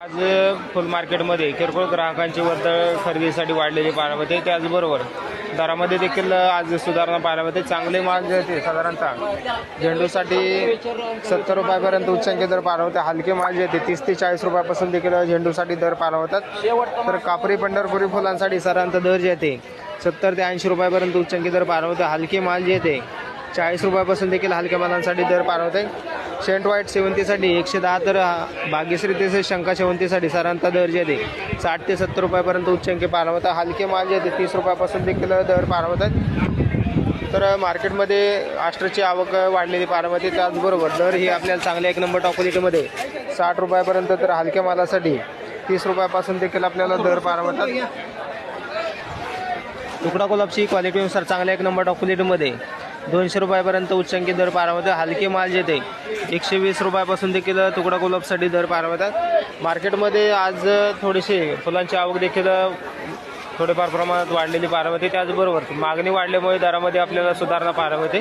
आज फुल मार्केटमध्ये किरकोळ ग्राहकांची वर्दळ खरेदीसाठी वाढलेली पाहायला मिळते. त्याचबरोबर दरामध्ये देखील आज सुधारणा पाहायला मिळते. चांगले माल जे होते साधारणतः झेंडूसाठी सत्तर रुपयापर्यंत उच्चांकी दर पाहायला होते हलके माल जे होते तीस ते चाळीस रुपयापासून देखील झेंडूसाठी दर पाहायला होतात तर कापरी पंढरपुरी फुलांसाठी साधारणतः दर जे ते सत्तर ते ऐंशी रुपयापर्यंत उच्चांकी दर पाहायला होते हलके माल जे ते चाळीस रुपयापासून देखील हलक्या मालांसाठी दर पार होते शेंट व्हाईट शेवंतीसाठी एकशे दहा तर भाग्यश्री तसेच शंका शेवंतीसाठी सरांचा दर जे आहे साठ ते सत्तर रुपयापर्यंत उच्चांकी पार होतात हलके माल जे ते तीस रुपयापासून देखील दर पार होतात तर मार्केटमध्ये आष्ट्रची आवक वाढलेली पाहायला त्याचबरोबर दर ही आपल्याला चांगल्या एक नंबर टॉप क्वालिटीमध्ये साठ रुपयापर्यंत तर हलक्या मालासाठी तीस रुपयापासून देखील आपल्याला दर पार होतात तुकडा गुलाबची क्वालिटीनुसार चांगल्या एक नंबर टॉप क्वालिटीमध्ये दोनशे रुपयापर्यंत उच्चांकी दर पारवतात. हलके माल जे ते एकशे वीस रुपयापासून देखील तुकडा गुलाबसाठी दर पारवतात. मार्केटमध्ये आज थोडीशी फुलांची आवक देखील थोडेफार प्रमाणात वाढलेली पाहायला मिळते त्याचबरोबर मागणी वाढल्यामुळे दरामध्ये आपल्याला सुधारणा पाहायला होते